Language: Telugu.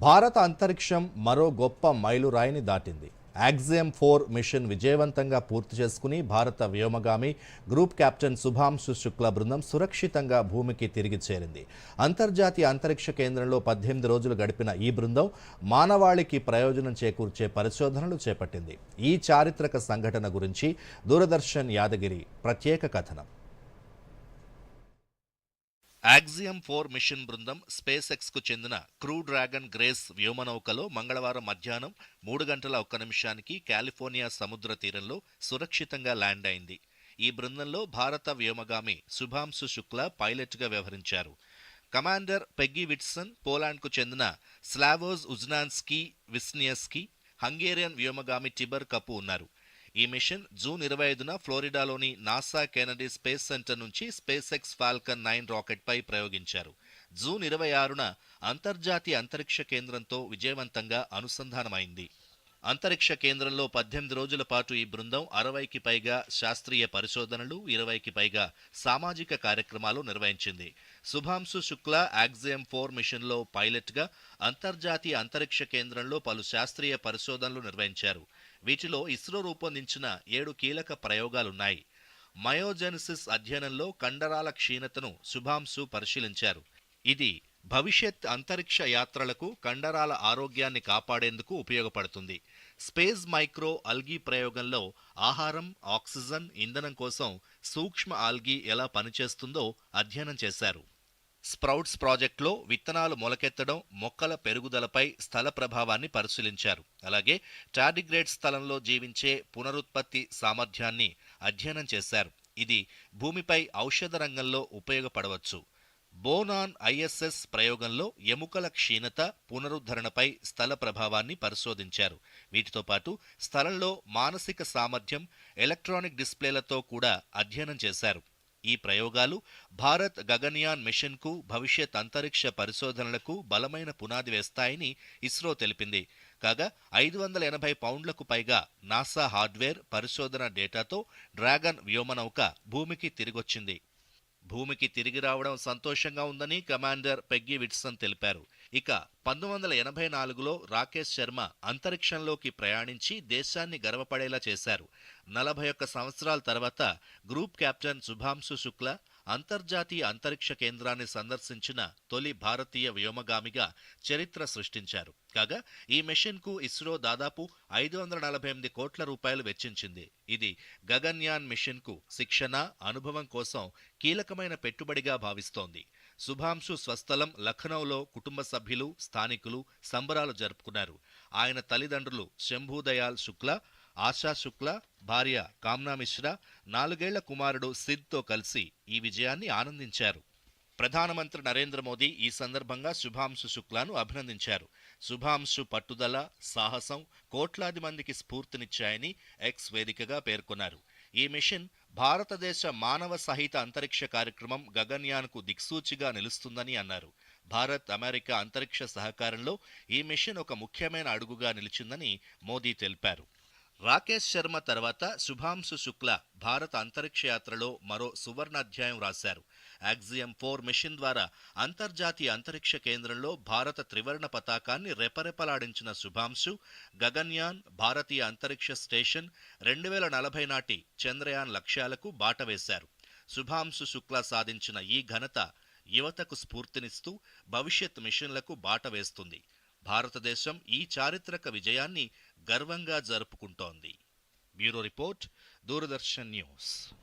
భారత అంతరిక్షం మరో గొప్ప మైలురాయిని దాటింది. యాక్సియం ఫోర్ మిషన్ విజయవంతంగా పూర్తి చేసుకుని భారత వ్యోమగామి గ్రూప్ కెప్టెన్ శుభాంశు శుక్ల బృందం సురక్షితంగా భూమికి తిరిగి చేరింది. అంతర్జాతీయ అంతరిక్ష కేంద్రంలో పద్దెనిమిది రోజులు గడిపిన ఈ బృందం మానవాళికి ప్రయోజనం చేకూర్చే పరిశోధనలు చేపట్టింది. ఈ చారిత్రక సంఘటన గురించి దూరదర్శన్ యాదగిరి ప్రత్యేక కథనం. యాక్సియం ఫోర్ మిషన్ బృందం స్పేస్ ఎక్స్కు చెందిన క్రూ డ్రాగన్ గ్రేస్ వ్యోమనౌకలో మంగళవారం మధ్యాహ్నం మూడు గంటల ఒక్క నిమిషానికి కాలిఫోర్నియా సముద్ర తీరంలో సురక్షితంగా ల్యాండ్ అయింది. ఈ బృందంలో భారత వ్యోమగామి శుభాంశు శుక్ల పైలట్గా వ్యవహరించారు. కమాండర్ పెగ్గి విట్సన్ పోలాండ్కు చెందిన స్లావోజ్ ఉజ్నాన్స్కీ విస్నియస్కీ హంగేరియన్ వ్యోమగామి టిబర్ కపు ఉన్నారు. ఈ మిషన్ జూన్ ఇరవై ఐదున ఫ్లోరిడాలోని నాసా కెనడీ స్పేస్ సెంటర్ నుంచి స్పేస్ ఎక్స్ ఫాల్కన్ నైన్ రాకెట్పై ప్రయోగించారు. జూన్ ఇరవై ఆరున అంతర్జాతీయ అంతరిక్ష కేంద్రంతో విజయవంతంగా అనుసంధానమైంది. అంతరిక్ష కేంద్రంలో పద్దెనిమిది రోజుల పాటు ఈ బృందం అరవైకి పైగా శాస్త్రీయ పరిశోధనలు ఇరవైకి పైగా సామాజిక కార్యక్రమాలు నిర్వహించింది. శుభాంశు శుక్ల యాక్సియం ఫోర్ మిషన్లో పైలట్గా అంతర్జాతీయ అంతరిక్ష కేంద్రంలో పలు శాస్త్రీయ పరిశోధనలు నిర్వహించారు. వీటిలో ఇస్రో రూపొందించిన ఏడు కీలక ప్రయోగాలున్నాయి. మయోజెనిసిస్ అధ్యయనంలో కండరాల క్షీణతను శుభాంశు పరిశీలించారు. ఇది భవిష్యత్ అంతరిక్ష యాత్రలకు కండరాల ఆరోగ్యాన్ని కాపాడేందుకు ఉపయోగపడుతుంది. స్పేస్ మైక్రో అల్గీ ప్రయోగంలో ఆహారం ఆక్సిజన్ ఇంధనం కోసం సూక్ష్మ ఆల్గీ ఎలా పనిచేస్తుందో అధ్యయనం చేశారు. స్ప్రౌట్స్ ప్రాజెక్టులో విత్తనాలు మొలకెత్తడం మొక్కల పెరుగుదలపై స్థల ప్రభావాన్ని పరిశీలించారు. అలాగే టార్డిగ్రేడ్ స్థలంలో జీవించే పునరుత్పత్తి సామర్థ్యాన్ని అధ్యయనం చేశారు. ఇది భూమిపై ఔషధ రంగంలో ఉపయోగపడవచ్చు. బోనాన్ ఐఎస్ఎస్ ప్రయోగంలో ఎముకల క్షీణత పునరుద్ధరణపై స్థల ప్రభావాన్ని పరిశోధించారు. వీటితో పాటు స్థలంలో మానసిక సామర్థ్యం ఎలక్ట్రానిక్ డిస్ప్లేలతో కూడా అధ్యయనం చేశారు. ఈ ప్రయోగాలు భారత్ గగన్యాన్ మిషన్కు భవిష్యత్ అంతరిక్ష పరిశోధనలకు బలమైన పునాది వేస్తాయని ఇస్రో తెలిపింది. కాగా ఐదు వందల ఎనభై పౌండ్లకు పైగా నాసా హార్డ్వేర్ పరిశోధన డేటాతో డ్రాగన్ వ్యోమనౌక భూమికి తిరిగొచ్చింది. భూమికి తిరిగి రావడం సంతోషంగా ఉందని కమాండర్ పెగ్గి విట్సన్ తెలిపారు. ఇక పంతొమ్మిది వందల ఎనభై నాలుగులో రాకేష్ శర్మ అంతరిక్షంలోకి ప్రయాణించి దేశాన్ని గర్వపడేలా చేశారు. నలభై ఒక్క సంవత్సరాల తర్వాత గ్రూప్ కెప్టెన్ శుభాంశు శుక్ల అంతర్జాతీయ అంతరిక్ష కేంద్రాన్ని సందర్శించిన తొలి భారతీయ వ్యోమగామిగా చరిత్ర సృష్టించారు. కాగా ఈ మిషన్కు ఇస్రో దాదాపు ఐదు వందల నలభై ఎనిమిది కోట్ల రూపాయలు వెచ్చించింది. ఇది గగన్యాన్ మిషన్కు శిక్షణ అనుభవం కోసం కీలకమైన పెట్టుబడిగా భావిస్తోంది. శుభాంశు స్వస్థలం లఖనౌలో కుటుంబ సభ్యులు స్థానికులు సంబరాలు జరుపుకున్నారు. ఆయన తల్లిదండ్రులు శంభూదయాల్ శుక్ల ఆశా శుక్ల భార్య కామ్నా మిశ్రా నాలుగేళ్ళ కుమారుడు సిద్తో కలిసి ఈ విజయాన్ని ఆనందించారు. ప్రధానమంత్రి నరేంద్ర మోదీ ఈ సందర్భంగా శుభాంశు శుక్లాను అభినందించారు. శుభాంశు పట్టుదల సాహసం కోట్లాది మందికి స్ఫూర్తినిచ్చాయని ఎక్స్ వేదికగా పేర్కొన్నారు. ఈ మిషన్ భారతదేశ మానవ సహిత అంతరిక్ష కార్యక్రమం గగన్యాన్కు దిక్సూచిగా నిలుస్తుందని అన్నారు. భారత్ అమెరికా అంతరిక్ష సహకారంలో ఈ మిషన్ ఒక ముఖ్యమైన అడుగుగా నిలిచిందని మోదీ తెలిపారు. రాకేష్ శర్మ తర్వాత శుభాంశు శుక్ల భారత అంతరిక్ష యాత్రలో మరో సువర్ణాధ్యాయం రాశారు. యాక్సియం ఫోర్ మిషన్ ద్వారా అంతర్జాతీయ అంతరిక్ష కేంద్రంలో భారత త్రివర్ణ పతాకాన్ని రెపరెపలాడించిన శుభాంశు గగన్యాన్ భారతీయ అంతరిక్ష స్టేషన్ రెండు వేల నలభై నాటి చంద్రయాన్ లక్ష్యాలకు బాట వేశారు. శుభాంశు శుక్ల సాధించిన ఈ ఘనత యువతకు స్ఫూర్తినిస్తూ భవిష్యత్ మిషన్లకు బాట వేస్తుంది. భారతదేశం ఈ చారిత్రక విజయాన్ని గర్వంగా జరుపుకుంటోంది. Bureau report Doordarshan news.